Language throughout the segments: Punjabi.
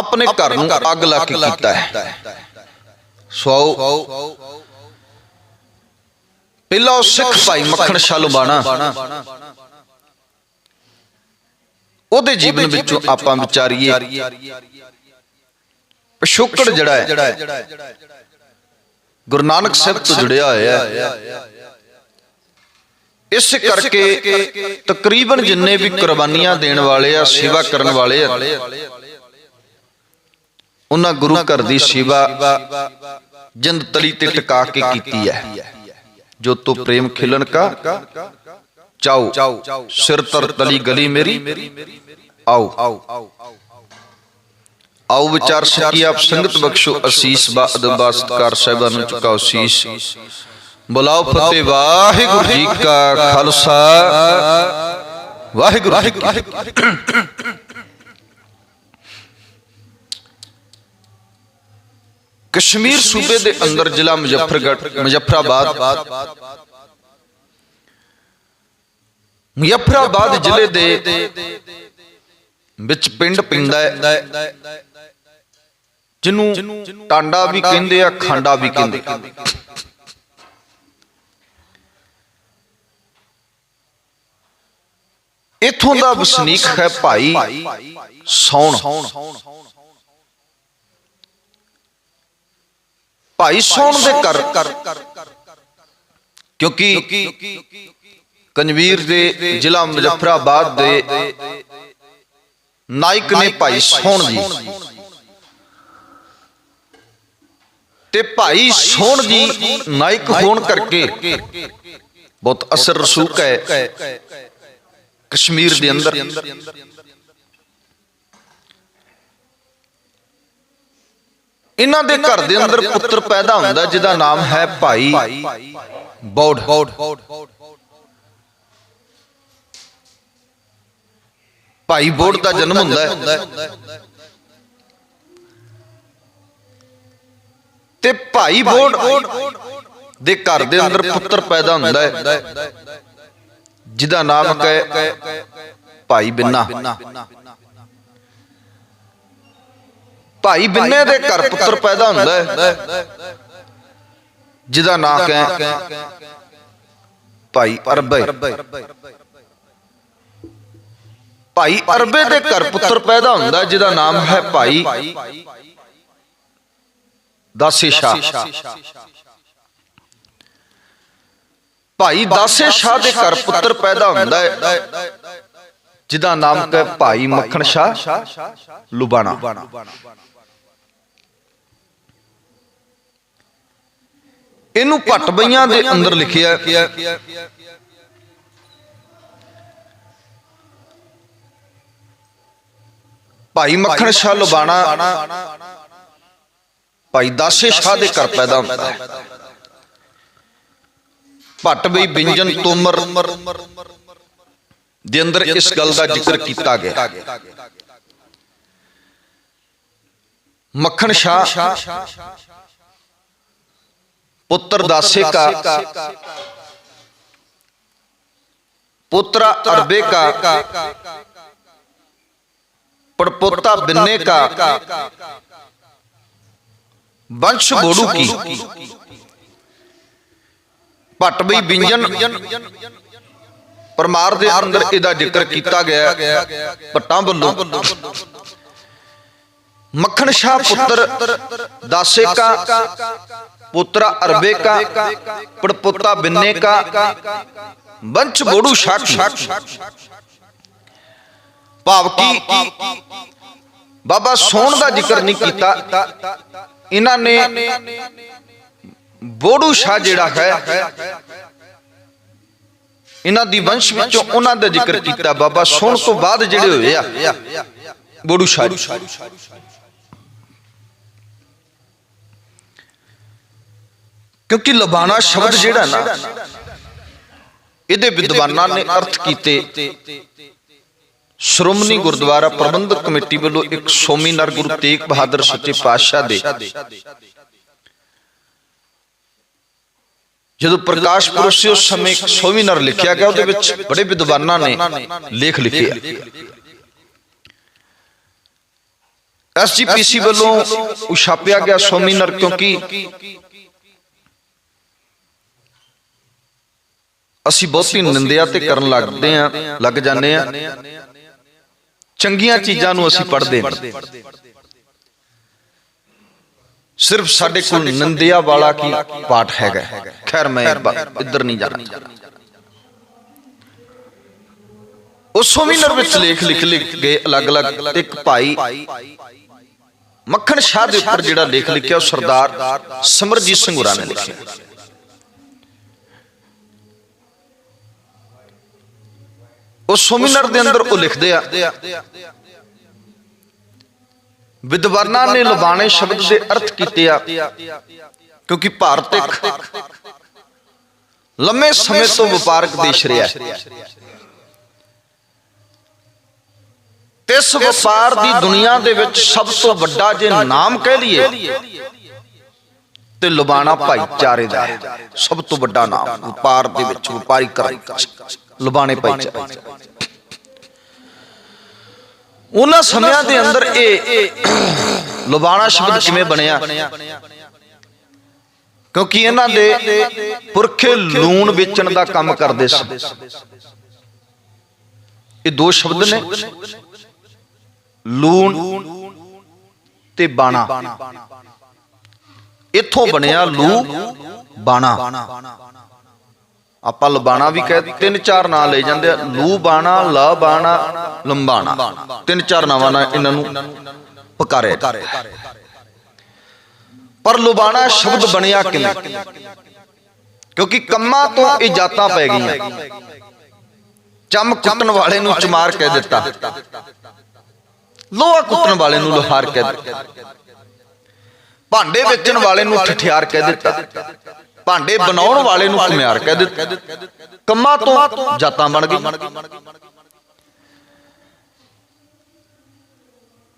ਆਪਣੇ ਘਰ ਨੂੰ ਅੱਗ ਲਾ ਕੇ ਕੀਤਾ ਹੈ। ਸੋ ਪਹਿਲਾ ਉਹ ਸਿੱਖ ਭਾਈ ਮੱਖਣ ਸ਼ਾਹ ਲੁਬਾਣਾ ਉਹਦੇ ਜੀਵਨ ਵਿੱਚੋਂ ਆਪਾਂ ਵਿਚਾਰੀਏ। ਪਿਛੋਕੜ ਜਿਹੜਾ ਹੈ। ਗੁਰੂ ਨਾਨਕ ਸਾਹਿਬ ਤੋਂ ਜੁੜਿਆ ਹੋਇਆ ਹੈ। ਇਸ ਕਰਕੇ ਤਕਰੀਬਨ ਜਿੰਨੇ ਵੀ ਕੁਰਬਾਨੀਆਂ ਦੇਣ ਵਾਲੇ ਆ ਸੇਵਾ ਕਰਨ ਵਾਲੇ ਆ। ਉਹਨਾਂ ਗੁਰੂ ਘਰ ਦੀ ਸੇਵਾ ਜਿੰਦ ਤਲੀ ਤੇ ਟਿਕਾ ਕੇ ਕੀਤੀ ਹੈ ਜੋ ਤੋ ਪ੍ਰੇਮ ਖਿਲਨ ਕਾ ਚਾਓ ਸਿਰ ਤਰ ਤਲੀ ਗਲੀ ਮੇਰੀ ਆਓ ਆਓ ਵਿਚਾਰ ਸਕੀ ਆਪ ਸੰਗਤ ਬਖਸ਼ੋ ਅਸੀਸ ਬਾਦ ਬਾਸਤਕਾਰ ਸਾਹਿਬਾਨ ਨੂੰ ਚੁਕਾਓ ਸੀਸ ਬੁਲਾਓ ਫਤਿਹ ਵਾਹਿਗੁਰੂ ਜੀ ਕਾ ਖਾਲਸਾ ਵਾਹਿਗੁਰੂ ਜੀ ਕੀ ਫਤਿਹ ਕਸ਼ਮੀਰ ਸੂਬੇ ਦੇ ਅੰਦਰ ਜ਼ਿਲ੍ਹਾ ਮੁਜ਼ੱਫਰਗੜ੍ਹ ਮੁਜ਼ੱਫਰਾਬਾਦ ਮੁਜ਼ੱਫਰਾਬਾਦ ਜ਼ਿਲ੍ਹੇ ਦੇ ਵਿੱਚ ਪਿੰਡ ਪਿੰਦਾ ਹੈ ਜਿਹਨੂੰ ਟਾਂਡਾ ਵੀ ਕਹਿੰਦੇ ਆ ਖਾਂਡਾ ਵੀ ਕਹਿੰਦੇ ਇਥੋਂ ਦਾ ਵਸਨੀਕ ਹੈ ਭਾਈ ਸੌਣ। ਭਾਈ ਸੌਣ ਦੇ ਘਰ। ਕਿਉਂਕਿ ਕਨਵੀਰ ਦੇ ਜ਼ਿਲ੍ਹਾ ਮੁਜ਼ੱਫਰਾਬਾਦ ਦੇ ਨਾਇਕ ਨੇ ਭਾਈ ਸੋਹਣ ਜੀ। ਤੇ ਭਾਈ ਸੋਹਣ ਜੀ ਨਾਇਕ ਹੋਣ ਕਰਕੇ ਬਹੁਤ ਅਸਰ ਰਸੂਖ ਹੈ। ਕਸ਼ਮੀਰ ਦੇ ਅੰਦਰ। ਇਹਨਾਂ ਦੇ ਘਰ ਦੇ ਅੰਦਰ ਪੁੱਤਰ ਪੈਦਾ ਹੁੰਦਾ ਜਿਹਦਾ ਨਾਮ ਹੈ ਭਾਈ ਬੌੜ। ਭਾਈ ਬੋੜ ਦਾ ਜਨਮ ਹੁੰਦਾ ਹੈ। ਤੇ ਭਾਈ ਬੋੜ ਦੇ ਘਰ ਦੇ ਅੰਦਰ ਪੁੱਤਰ ਪੈਦਾ ਹੁੰਦਾ ਹੈ। ਜਿਹਦਾ ਨਾਮ ਹੈ ਭਾਈ ਬਿੰਨਾ। ਭਾਈ ਬਿੰਨੇ ਦੇ ਘਰ ਪੁੱਤਰ ਪੈਦਾ ਹੁੰਦਾ ਹੈ। ਜਿਹਦਾ ਨਾਮ ਹੈ ਭਾਈ ਅਰਬੇ ਭਾਈ ਅਰਬੇ ਦੇ ਘਰ ਪੁੱਤਰ ਪੈਦਾ ਹੁੰਦਾ ਜਿਹਦਾ ਨਾਮ ਹੈ ਭਾਈ ਦਾਸੇ ਸ਼ਾਹ। ਭਾਈ ਦਾਸੇ ਸ਼ਾਹ ਦੇ ਘਰ ਪੁੱਤਰ ਪੈਦਾ ਹੁੰਦਾ ਹੈ। ਜਿਹਦਾ ਨਾਮ ਹੈ ਭਾਈ ਮੱਖਣ ਸ਼ਾਹ। ਲੁਬਾਣਾ। ਇਹਨੂੰ ਭੱਟ ਬਈਆਂ ਦੇ ਅੰਦਰ ਲਿਖਿਆ ਭਾਈ ਮੱਖਣ ਸ਼ਾਹ ਲੁਬਾਣਾ ਭਾਈ ਦਾਸੇ ਸ਼ਾਹ ਦੇ ਘਰ ਪੈਦਾ ਹੁੰਦਾ। ਹੈ ਭੱਟ ਬਈ ਬਿੰਜਨ ਤੋਮਰ ਦੇ ਅੰਦਰ ਇਸ ਗੱਲ ਦਾ ਜ਼ਿਕਰ ਕੀਤਾ ਗਿਆ। ਮੱਖਣ ਸ਼ਾਹ ਪੁੱਤਰ ਦਾਸੇ ਕਾ ਪੁੱਤਰਾ ਅਰਬੇ ਕਾ ਪੜਪੋਤਾ ਬਿੰਨੇ ਕਾ ਵੰਸ਼ ਬੋੜੂ ਕੀ ਭੱਟ ਬਈ ਬਿੰਜਨ ਪਰਮਾਰ ਦੇ ਅੰਦਰ ਇਹਦਾ ਜ਼ਿਕਰ ਕੀਤਾ ਗਿਆ ਭੱਟਾਂ ਵੱਲੋਂ ਮੱਖਣ ਸ਼ਾਹ ਪੁੱਤਰ ਦਾਸੇ ਕਾ ਪੁੱਤਰਾ ਅਰਬੇ ਕਾ ਪੜਪੋਤਾ ਬਿੰਨੇ ਕਾ ਵੰਸ਼ ਬੋੜੂ ਭਾਵ ਕੀ ਬਾਬਾ ਸੋਹਣ ਦਾ ਜ਼ਿਕਰ ਨਹੀਂ ਕੀਤਾ। ਇਹਨਾਂ ਨੇ ਬੋੜੂ ਸ਼ਾਹ ਜਿਹੜਾ ਹੈ, ਇਹਨਾਂ ਦੀ ਵੰਸ਼ ਵਿੱਚੋਂ ਉਹਨਾਂ ਦਾ ਜ਼ਿਕਰ ਕੀਤਾ। ਬਾਬਾ ਸੋਹਣ ਤੋਂ ਬਾਅਦ ਜਿਹੜੇ ਹੋਏ ਆ, ਬੋੜੂ ਸ਼ਾਹ ਕਿਉਂਕਿ ਲਬਾਨਾ ਸ਼ਬਦ ਜਿਹੜਾ ਨਾ ਇਹਦੇ ਵਿਦਵਾਨਾਂ ਨੇ ਅਰਥ ਕੀਤੇ ਸ਼੍ਰੋਮਣੀ ਗੁਰਦੁਆਰਾ ਪ੍ਰਬੰਧਕ ਕਮੇਟੀ ਵੱਲੋਂ ਇੱਕ ਸੋਮੀਨਰ ਗੁਰੂ ਤੇਗ ਬਹਾਦਰ ਸੱਚੇ ਪਾਤਸ਼ਾਹ ਦੇ ਜਦੋਂ ਪ੍ਰਕਾਸ਼ ਪੁਰਬ ਸੀ ਉਸ ਸਮੇਂ ਇੱਕ ਸੋਮੀਨਰ ਲਿਖਿਆ ਗਿਆ ਉਹਦੇ ਵਿੱਚ ਬੜੇ ਵਿਦਵਾਨਾਂ ਨੇ ਲੇਖ ਲਿਖੇ ਐਸਜੀਪੀਸੀ ਵੱਲੋਂ ਉਛਾਪਿਆ ਗਿਆ ਸੋਮੀਨਰ ਕਿਉਂਕਿ ਅਸੀਂ ਬਹੁਤੀ ਨਿੰਦਿਆ ਤੇ ਕਰਨ ਲੱਗਦੇ ਆ ਲੱਗ ਜਾਂਦੇ ਆ। ਚੰਗੀਆਂ ਚੀਜ਼ਾਂ ਨੂੰ ਅਸੀਂ ਪੜ੍ਹਦੇ ਨਹੀਂ ਸਿਰਫ ਸਾਡੇ ਕੋਲ ਨਿੰਦਿਆ ਵਾਲਾ ਕੀ ਪਾਠ ਹੈਗਾ। ਖੈਰ ਮੈਂ ਇੱਧਰ ਨਹੀਂ ਜਾਣਾ ਉਸ ਸੋਮੀਨਰ ਵਿੱਚ ਲੇਖ ਲਿਖ ਲਿਖ ਗਏ ਅਲੱਗ-ਅਲੱਗ ਇੱਕ ਭਾਈ ਮੱਖਣ ਸ਼ਾਹ ਦੇ ਉੱਪਰ ਜਿਹੜਾ ਲੇਖ ਲਿਖਿਆ ਉਹ ਸਰਦਾਰ ਸਮਰਜੀਤ ਸਿੰਘ ਹੋਰਾਂ ਨੇ ਲਿਖਿਆ। ਉਸ ਸੋਮੀਨਰ ਦੇ ਅੰਦਰ ਉਹ ਲਿਖਦੇ ਆ। ਵਿਦਵਾਨਾਂ ਨੇ ਲਬਾਣੇ ਸ਼ਬਦ ਦੇ ਅਰਥ ਕੀਤੇ ਆ। ਕਿਉਂਕਿ ਭਾਰਤ ਇੱਕ ਲੰਮੇ ਸਮੇਂ ਤੋਂ ਵਪਾਰਕ ਦੇਸ਼ ਰਿਹਾ ਹੈ। ਇਸ ਵਪਾਰ ਦੀ ਦੁਨੀਆ ਦੇ ਵਿੱਚ ਸਭ ਤੋਂ ਵੱਡਾ ਜੇ ਨਾਮ ਕਹਿ ਲਈਏ ਤੇ ਲੁਬਾਣਾ ਭਾਈਚਾਰੇ ਦਾ ਸਭ ਤੋਂ ਵੱਡਾ ਨਾਮ ਵਪਾਰ ਦੇ ਵਿੱਚ ਵਪਾਰੀਕਰਨ ਲੁਬਾਣੇ ਭਾਈਚਾਰੇ ਉਹਨਾਂ ਸਮਿਆਂ ਦੇ ਅੰਦਰ ਇਹ ਲੁਬਾਣਾ ਸ਼ਬਦ ਕਿਵੇਂ ਬਣਿਆ? ਕਿਉਂਕਿ ਇਹਨਾਂ ਦੇ ਪੁਰਖੇ ਲੂਣ ਵੇਚਣ ਦਾ ਕੰਮ ਕਰਦੇ ਸਨ ਇਹ ਦੋ ਸ਼ਬਦ ਨੇ। ਲੂਣ ਤੇ ਬਾਣਾ। ਇੱਥੋਂ ਬਣਿਆ ਲੂ ਬਾਣਾ। ਆਪਾਂ ਲਬਾਣਾ ਵੀ ਕਹਿ ਤਿੰਨ ਚਾਰ ਨਾਂ ਲੈ ਜਾਂਦੇ ਆ, ਲੂ ਬਾਣਾ, ਲਾ ਬਾਣਾ, ਲੰਬਾਣਾ। ਤਿੰਨ ਚਾਰ ਨਾਵਾਂ ਨਾਲ ਇਹਨਾਂ ਨੂੰ ਪੁਕਾਰਿਆ ਪਰ ਲੁਬਾਣਾ ਸ਼ਬਦ ਬਣਿਆ ਕਿਵੇਂ? ਕਿਉਂਕਿ ਕੰਮਾਂ ਤੋਂ ਇਹ ਜਾਤਾਂ ਪੈ ਗਈਆਂ। ਚਮ ਕੁੱਟਣ ਵਾਲੇ ਨੂੰ ਚਮਾਰ ਕਹਿ ਦਿੱਤਾ। ਲੋਹਾ ਕੁੱਟਣ ਵਾਲੇ ਨੂੰ ਲੋਹਾਰ ਕਹਿ ਦਿੱਤਾ। ਭਾਂਡੇ ਵੇਚਣ ਵਾਲੇ ਨੂੰ ਠਠਿਆਰ ਕਹਿ ਦਿੱਤਾ। ਭਾਂਡੇ ਬਣਾਉਣ ਵਾਲੇ ਨੂੰ ਕੁਮਿਆਰ ਕਹਿ ਦਿੱਤਾ। ਕੰਮਾਂ ਤੋਂ ਜਾਤਾਂ ਬਣ ਗਈ।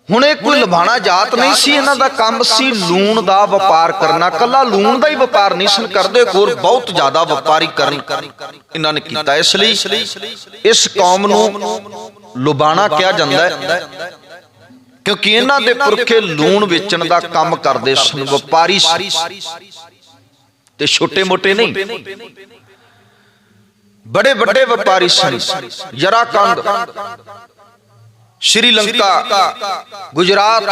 ਹੁਣ ਇਹ ਕੋਈ ਲਬਾਣਾ ਜਾਤ ਨਹੀਂ ਸੀ, ਇਹਨਾਂ ਦਾ ਕੰਮ ਸੀ ਲੂਣ ਦਾ ਵਪਾਰ ਕਰਨਾ। ਕੱਲਾ ਲੂਣ ਦਾ ਹੀ ਵਪਾਰ ਨਹੀਂ ਸਨ ਕਰਦੇ ਹੋਰ ਬਹੁਤ ਜ਼ਿਆਦਾ ਵਪਾਰੀ ਵਪਾਰੀਕਰਨ ਇਹਨਾਂ ਨੇ ਕੀਤਾ ਇਸ ਲਈ। ਇਸ ਕੌਮ ਨੂੰ ਲੁਬਾਣਾ ਕਿਹਾ ਜਾਂਦਾ ਹੈ। ਕਿਉਂਕਿ ਇਹਨਾਂ ਦੇ ਪੁਰਖੇ ਲੂਣ ਵੇਚਣ ਦਾ ਕੰਮ ਕਰਦੇ ਸਨ, ਵਪਾਰੀ ਸੀ। ਤੇ ਛੋਟੇ ਮੋਟੇ ਨਹੀਂ। ਬੜੇ ਵੱਡੇ ਵਪਾਰੀ ਸਨ। ਯਰਾਕੰਦ ਸ਼੍ਰੀਲੰਕਾ ਗੁਜਰਾਤ।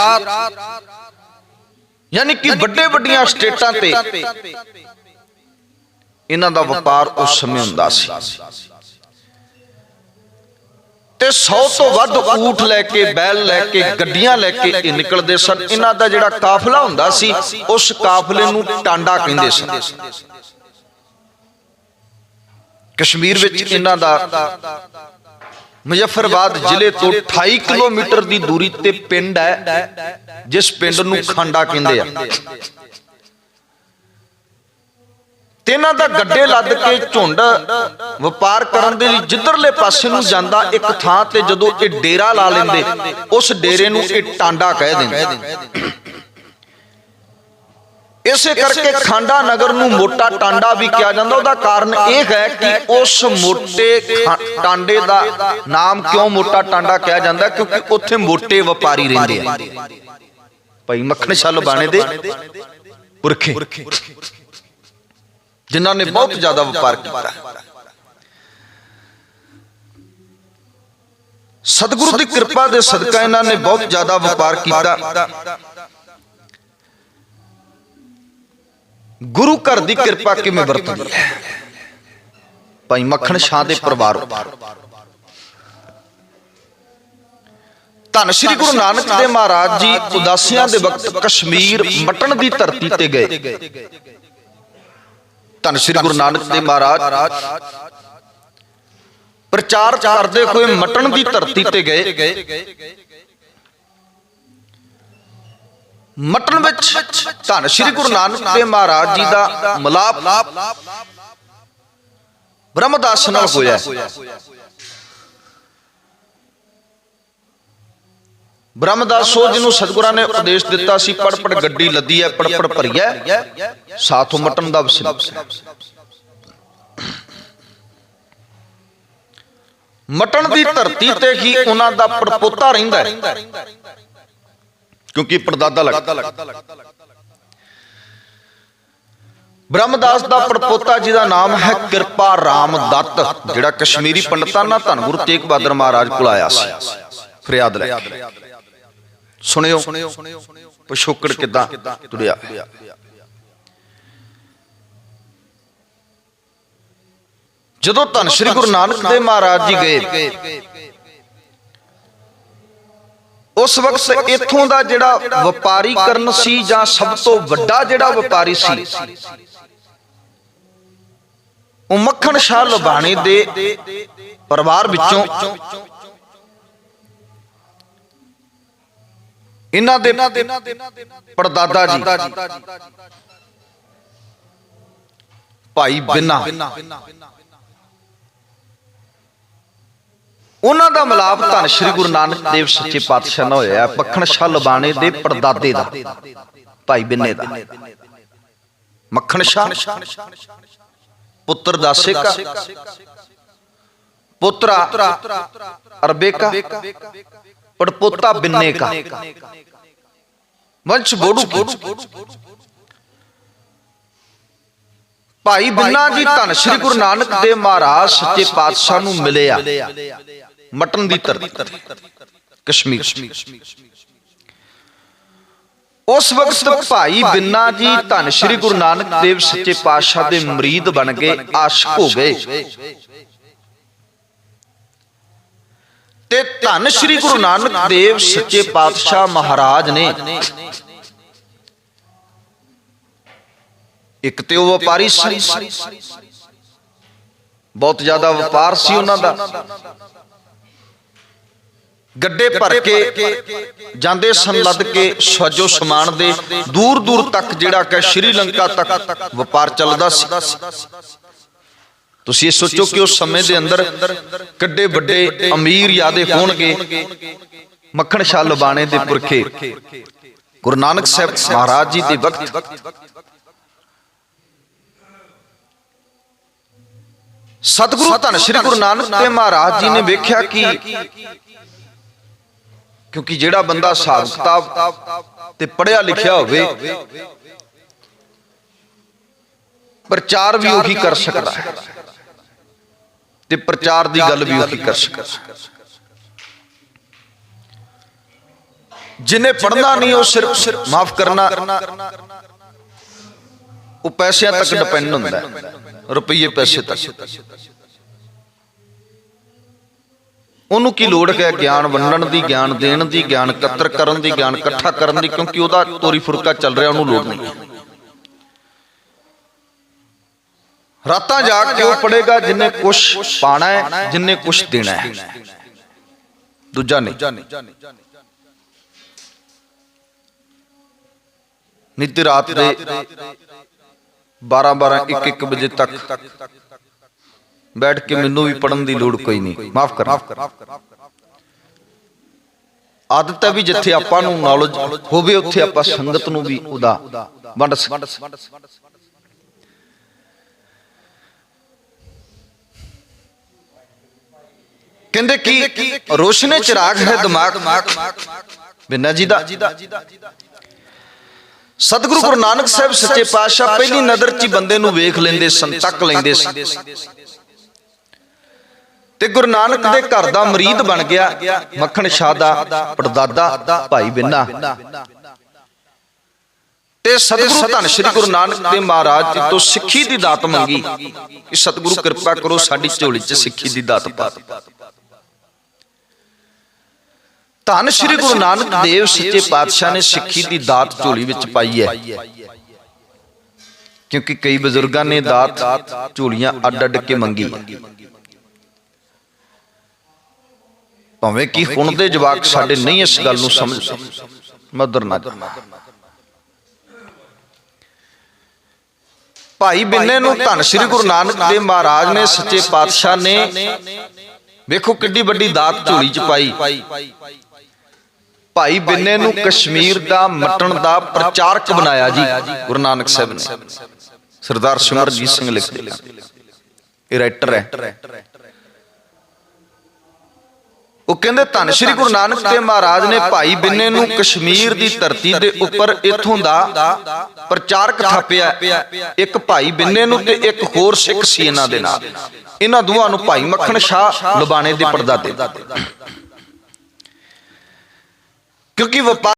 ਯਾਨੀ ਕਿ ਵੱਡੇ ਵੱਡੀਆਂ ਸਟੇਟਾਂ ਤੇ ਇਹਨਾਂ ਦਾ ਵਪਾਰ ਉਸ ਸਮੇਂ ਹੁੰਦਾ ਸੀ। ਤੇ 100 ਤੋਂ ਵੱਧ ਊਠ ਲੈ ਕੇ ਬੈਲ ਲੈ ਕੇ ਗੱਡੀਆਂ ਲੈ ਕੇ ਇਹ ਨਿਕਲਦੇ ਸਨ। ਇਹਨਾਂ ਦਾ ਜਿਹੜਾ ਕਾਫਲਾ ਹੁੰਦਾ ਸੀ ਉਸ ਕਾਫਲੇ ਨੂੰ ਟਾਂਡਾ ਕਹਿੰਦੇ ਸਨ। ਕਸ਼ਮੀਰ ਵਿੱਚ ਇਹਨਾਂ ਦਾ ਮੁਜ਼ੱਫਰਬਾਦ ਜ਼ਿਲ੍ਹੇ ਤੋਂ 28 ਕਿਲੋਮੀਟਰ ਦੀ ਦੂਰੀ ਤੇ ਪਿੰਡ ਹੈ ਜਿਸ ਪਿੰਡ ਨੂੰ ਖਾਂਡਾ ਕਹਿੰਦੇ ਆ। ਇਹਨਾਂ ਦਾ ਗੱਡੇ ਲੱਦ ਕੇ ਝੁੰਡ ਵਪਾਰ ਕਰਨ ਦੇ ਲਈ ਜਿੱਧਰਲੇ ਪਾਸੇ ਨੂੰ ਜਾਂਦਾ ਇੱਕ ਥਾਂ ਤੇ ਜਦੋਂ ਇਹ ਡੇਰਾ ਲਾ ਲੈਂਦੇ ਉਸ ਡੇਰੇ ਨੂੰ ਇਹ ਟਾਂਡਾ ਕਹਿ ਦਿੰਦੇ। ਇਸੇ ਕਰਕੇ ਖਾਂਡਾ ਨਗਰ ਨੂੰ ਮੋਟਾ ਟਾਂਡਾ ਵੀ ਕਿਹਾ ਜਾਂਦਾ। ਉਹਦਾ ਕਾਰਨ ਇਹ ਹੈ ਕਿ ਉਸ ਮੋਟੇ ਟਾਂਡੇ ਦਾ ਨਾਮ ਕਿਉਂ ਮੋਟਾ ਟਾਂਡਾ ਕਿਹਾ ਜਾਂਦਾ? ਕਿਉਂਕਿ ਉੱਥੇ ਮੋਟੇ ਵਪਾਰੀ ਰਹਿੰਦੇ ਆ। ਭਾਈ ਮੱਖਣ ਛੱਲ ਬਾਣੇ ਦੇ। ਪੁਰਖੇ। ਜਿਨ੍ਹਾਂ ਨੇ ਬਹੁਤ ਜ਼ਿਆਦਾ ਵਪਾਰ ਕੀਤਾ। ਸਤਿਗੁਰੂ ਦੀ ਕਿਰਪਾ ਦੇ ਸਦਕਾ ਇਹਨਾਂ ਨੇ ਬਹੁਤ ਜ਼ਿਆਦਾ ਵਪਾਰ ਕੀਤਾ। ਗੁਰੂ ਘਰ ਦੀ ਕਿਰਪਾ ਕਿਵੇਂ ਵਰਤਦੀ ਹੈ? ਭਾਈ ਮੱਖਣ ਸ਼ਾਹ ਦੇ ਪਰਿਵਾਰ ਧੰਨ ਸ਼੍ਰੀ ਗੁਰੂ ਨਾਨਕ ਦੇਵ ਮਹਾਰਾਜ ਜੀ ਉਦਾਸੀਆਂ ਦੇ ਵਕਤ ਕਸ਼ਮੀਰ ਮਟਣ ਦੀ ਧਰਤੀ ਤੇ ਗਏ। ਧੰਨ ਸ਼੍ਰੀ ਗੁਰੂ ਨਾਨਕ ਦੇਵ ਮਹਾਰਾਜ। ਪ੍ਰਚਾਰ ਕਰਦੇ ਹੋਏ ਮਟਣ ਦੀ ਧਰਤੀ ਤੇ ਗਏ। ਮਟਨ ਵਿੱਚ ਧੰਨ ਸ਼੍ਰੀ ਗੁਰੂ ਨਾਨਕ ਦੇਵ ਮਹਾਰਾਜ ਜੀ ਦਾ ਮਲਾਪ ਬ੍ਰਹਮਦਾਸ ਨਾਲ ਹੋਇਆ। ਬ੍ਰਹਮਦਾਸੋ ਜਿਹਨੂੰ ਸਤਿਗੁਰਾਂ ਨੇ ਉਪਦੇਸ਼ ਦਿੱਤਾ ਸੀ ਪੜ ਪੜ ਗੱਡੀ ਲੱਦੀ ਹੈ ਪੜ ਪੜ ਭਰੀਐ ਸਾਥੋਂ ਮਟਨ ਦਾ ਵਸਿਲ ਮਟਨ ਦੀ ਧਰਤੀ ਤੇ ਹੀ ਉਹਨਾਂ ਦਾ ਪੜਪੋਤਾ ਰਹਿੰਦਾ ਕਿਉਂਕਿ ਪਰਦਾਦਾ ਲੱਗਦਾ ਬ੍ਰਹਮਦਾਸ ਦਾ ਪੜਪੋਤਾ ਜਿਹਦਾ ਨਾਮ ਹੈ ਕਿਰਪਾ ਰਾਮ ਦੱਤ ਜਿਹੜਾ ਕਸ਼ਮੀਰੀ ਪੰਡਤਾਂ ਨਾਲ ਧੰਨ ਗੁਰੂ ਤੇਗ ਬਹਾਦਰ ਮਹਾਰਾਜ ਕੋਲ ਆਇਆ ਸੀ। ਫਰਿਆਦ ਲੈ ਕੇ। ਸੁਣਿਓ। ਪਿਛੋਕੜ ਕਿਦਾਂ ਤੁਰਿਆ। ਜਦੋਂ ਧੰਨ ਸ੍ਰੀ ਗੁਰੂ ਨਾਨਕ ਦੇਵ ਮਹਾਰਾਜ ਜੀ ਗਏ ਉਸ ਵਕਤ ਇੱਥੋਂ ਦਾ ਜਿਹੜਾ ਵਪਾਰੀਕਰਨ ਸੀ ਜਾਂ ਸਭ ਤੋਂ ਵੱਡਾ ਜਿਹੜਾ ਵਪਾਰੀ ਸੀ। ਉਹ ਮੱਖਣ ਸ਼ਾਹ ਲੁਬਾਣੀ ਦੇ ਪਰਿਵਾਰ ਵਿੱਚੋਂ ਇਹਨਾਂ ਦੇ ਪੜਦਾਦਾ ਜੀ ਭਾਈ ਬਿਨਾ ਉਹਨਾਂ ਦਾ ਮਲਾਪ ਧੰਨ ਸ੍ਰੀ ਗੁਰੂ ਨਾਨਕ ਦੇਵ ਸੱਚੇ ਪਾਤਸ਼ਾਹ ਨਾਲ ਹੋਇਆ ਹੈ। ਸ਼ਾਹ ਲਬਾਣੇ ਦੇ ਪੜਦਾਦੇ ਦਾ, ਭਾਈ ਬਿੰਨੇ ਦਾ ਮੱਖਣ ਸ਼ਾਹ, ਪੁੱਤਰ ਦਾਸੇਕਾ ਪੁੱਤਰਾ ਅਰਬੇਕਾ ਪੜਪੋਤਾ ਬਿੰਨੇ ਕਾ। ਵੰਸ਼ ਬੋੜੂ। ਕੀ ਭਾਈ ਬਿੰਨਾ ਜੀ ਧੰਨ ਸ੍ਰੀ ਗੁਰੂ ਨਾਨਕ ਦੇਵ ਮਹਾਰਾਜ ਸੱਚੇ ਪਾਤਸ਼ਾਹ ਨੂੰ ਮਿਲੇ ਆ ਮਟਨ ਦੀ ਧਰਤੀ। ਕਸ਼ਮੀਰ। ਉਸ ਵਕਤ ਭਾਈ ਬਿੰਨਾ ਜੀ ਧੰਨ ਸ੍ਰੀ ਗੁਰੂ ਨਾਨਕ ਦੇਵ ਸੱਚੇ ਪਾਤਸ਼ਾਹ ਦੇ ਮਰੀਦ ਬਣ ਗਏ ਆਸ਼ਿਕ ਹੋ ਗਏ। ਤੇ ਧੰਨ ਸ੍ਰੀ ਗੁਰੂ ਨਾਨਕ ਦੇਵ ਸੱਚੇ ਪਾਤਸ਼ਾਹ ਮਹਾਰਾਜ ਨੇ। ਇੱਕ ਤੇ ਉਹ ਵਪਾਰੀ ਸੀ। ਬਹੁਤ ਜ਼ਿਆਦਾ ਵਪਾਰ ਸੀ ਉਹਨਾਂ ਦਾ। ਗੱਡੇ ਭਰ ਕੇ ਜਾਂਦੇ ਸਨ ਲੱਦ ਕੇ ਸਵਾਜੋ ਸਮਾਨ ਦੇ ਦੂਰ ਦੂਰ ਤੱਕ ਜਿਹੜਾ ਕਿ ਸ਼੍ਰੀਲੰਕਾ ਤੱਕ ਵਪਾਰ ਚੱਲਦਾ ਸੀ। ਤੁਸੀਂ ਇਹ ਸੋਚੋ ਕਿ ਉਸ ਸਮੇਂ ਦੇ ਅੰਦਰ ਕਿੱਡੇ ਵੱਡੇ ਅਮੀਰ ਯਾਦੇ ਹੋਣਗੇ। ਮੱਖਣ ਸ਼ਾਹ ਲਬਾਣੇ ਦੇ ਪੁਰਖੇ। ਗੁਰੂ ਨਾਨਕ ਸਾਹਿਬ ਮਹਾਰਾਜ ਜੀ ਦੇ ਵਕਤ। ਸਤਿਗੁਰੂ ਧੰਨ ਸ੍ਰੀ ਗੁਰੂ ਨਾਨਕ ਦੇਵ ਮਹਾਰਾਜ ਜੀ ਨੇ ਵੇਖਿਆ ਕਿ ਕਿਉਂਕਿ ਜਿਹੜਾ ਬੰਦਾ ਹਿਸਾਬ ਕਿਤਾਬ ਤੇ ਪੜਿਆ ਲਿਖਿਆ ਹੋਵੇ, ਪ੍ਰਚਾਰ ਵੀ ਉਹੀ ਕਰ ਸਕਦਾ ਹੈ। ਤੇ ਪ੍ਰਚਾਰ ਦੀ ਗੱਲ ਵੀ ਉਹੀ ਕਰ ਸਕਦਾ। ਜਿਨੇ ਪੜਨਾ ਨਹੀਂ ਉਹ ਸਿਰਫ ਮਾਫ ਕਰਨਾ। ਉਹ ਪੈਸਿਆਂ ਤੱਕ ਡਿਪੈਂਡ ਹੁੰਦਾ ਹੈ। ਰੁਪਈਏ ਪੈਸੇ ਤੱਕ। ਉਹਨੂੰ ਕੀ ਲੋੜ ਹੈ ਗਿਆਨ ਵੰਡਣ ਦੀ ਗਿਆਨ ਦੇਣ ਦੀ ਗਿਆਨ ਇਕੱਤਰ ਕਰਨ ਦੀ ਗਿਆਨ ਇਕੱਠਾ ਕਰਨ ਦੀ ਕਿਉਂਕਿ ਉਹਦਾ ਤੋਰੀ ਫੁਰਕਾ ਚੱਲ ਰਿਹਾ ਉਹਨੂੰ ਲੋੜ ਨਹੀਂ ਹੈ ਰਾਤਾਂ ਜਾ ਕੇ ਉਹ ਪੜੇਗਾ ਜਿੰਨੇ ਕੁਛ ਪਾਣਾ ਹੈ, ਜਿੰਨੇ ਕੁਛ ਦੇਣਾ ਹੈ। ਦੂਜਾ ਨਹੀਂ। ਨਿੱਤ ਰਾਤ ਦੇ 12 12 1 1 ਵਜੇ ਤੱਕ ਬੈਠ ਕੇ ਮੈਨੂੰ ਵੀ ਪੜਨ ਦੀ ਲੋੜ ਕੋਈ ਨਹੀਂ। ਮਾਫ ਕਰ ਆਦਤ ਹੈ ਵੀ ਜਿੱਥੇ ਆਪਾਂ ਨੂੰ ਨੌਲੇਜ ਹੋਵੇ, ਉੱਥੇ ਆਪਾਂ ਸੰਗਤ ਨੂੰ ਵੀ ਉਹਦਾ ਵੰਡ ਸਕ ਕਹਿੰਦੇ ਕਿ ਰੋਸ਼ਨੇ ਚਿਰਾਗ ਹੈ ਦਿਮਾਗ। ਬਿੰਨਾ ਜੀ ਦਾ। ਸਤਿਗੁਰੂ ਗੁਰੂ ਨਾਨਕ ਸਾਹਿਬ ਸੱਚੇ ਪਾਤਸ਼ਾਹ ਪਹਿਲੀ ਨਜ਼ਰ 'ਚ ਬੰਦੇ ਨੂੰ ਵੇਖ ਲੈਂਦੇ ਸਨ, ਤੱਕ ਲੈਂਦੇ ਸਨ। ਤੇ ਗੁਰੂ ਨਾਨਕ ਦੇ ਘਰ ਦਾ ਮਰੀਦ ਬਣ ਗਿਆ, ਮੱਖਣ ਸ਼ਾਹ ਦਾ ਪੜਦਾਦਾ ਭਾਈ ਬਿੰਨਾ। ਤੇ ਸਤਿਗੁਰੂ ਧੰਨ ਸ੍ਰੀ ਗੁਰੂ ਨਾਨਕ ਦੇ ਮਹਾਰਾਜ ਜੀ ਤੋਂ ਸਿੱਖੀ ਦੀ ਦਾਤ ਮੰਗੀ ਕਿ ਸਤਿਗੁਰੂ ਕਿਰਪਾ ਕਰੋ ਸਾਡੀ ਝੋਲੀ 'ਚ ਸਿੱਖੀ ਦੀ ਦਾਤ ਪਾ। ਧੰਨ ਸ੍ਰੀ ਗੁਰੂ ਨਾਨਕ ਦੇਵ ਸੱਚੇ ਪਾਤਸ਼ਾਹ ਨੇ ਸਿੱਖੀ ਦੀ ਦਾਤ ਝੋਲੀ ਵਿੱਚ ਪਾਈ ਹੈ। ਕਿਉਂਕਿ ਕਈ ਬਜ਼ੁਰਗਾਂ ਨੇ ਦਾਤ ਝੋਲੀਆਂ ਅੱਡ ਅੱਡ ਕੇ ਮੰਗੀ। ਭਾਵੇਂ ਕਿ ਹੁਣ ਦੇ ਜਵਾਕ ਸਾਡੇ ਨਹੀਂ ਇਸ ਗੱਲ ਨੂੰ ਸਮਝਦੇ ਮਦਰ ਨਾ ਭਾਈ ਬਿੰਨੇ ਨੂੰ ਧੰਨ ਸ੍ਰੀ ਗੁਰੂ ਨਾਨਕ ਦੇਵ ਮਹਾਰਾਜ ਨੇ ਸੱਚੇ ਪਾਤਸ਼ਾਹ ਨੇ ਵੇਖੋ ਕਿੱਡੀ ਵੱਡੀ ਦਾਤ ਝੋਲੀ ਚ ਪਾਈ। ਭਾਈ ਬਿੰਨੇ ਨੂੰ ਕਸ਼ਮੀਰ ਦਾ ਮਟਣ ਦਾ ਪ੍ਰਚਾਰਕ ਬਣਾਇਆ ਜੀ ਗੁਰੂ ਨਾਨਕ ਸਾਹਿਬ ਨੇ। ਸਰਦਾਰ ਸਿਮਰਜੀਤ ਸਿੰਘ ਲਿਖਦੇ ਇਹ ਰਾਈਟਰ ਹੈ। ਉਹ ਕਹਿੰਦੇ ਧੰਨ ਸ਼੍ਰੀ ਗੁਰੂ ਨਾਨਕ ਦੇਵ ਮਹਾਰਾਜ ਨੇ ਭਾਈ ਬਿੰਨੇ ਨੂੰ ਕਸ਼ਮੀਰ ਦੀ ਧਰਤੀ ਦੇ ਉੱਪਰ ਇਥੋਂ ਦਾ ਪ੍ਰਚਾਰਕ ਥਾਪਿਆ ਇੱਕ ਭਾਈ ਬਿੰਨੇ ਨੂੰ ਤੇ ਇੱਕ ਹੋਰ ਸਿੱਖ ਸੀ ਇਹਨਾਂ ਦੇ ਨਾਲ। ਇਹਨਾਂ ਦੋਵਾਂ ਨੂੰ ਭਾਈ ਮੱਖਣ ਸ਼ਾਹ ਲੁਬਾਣੇ ਦੇ ਪਰਦਾਦੇ ਕਿਉਂਕਿ ਵਪਾਰ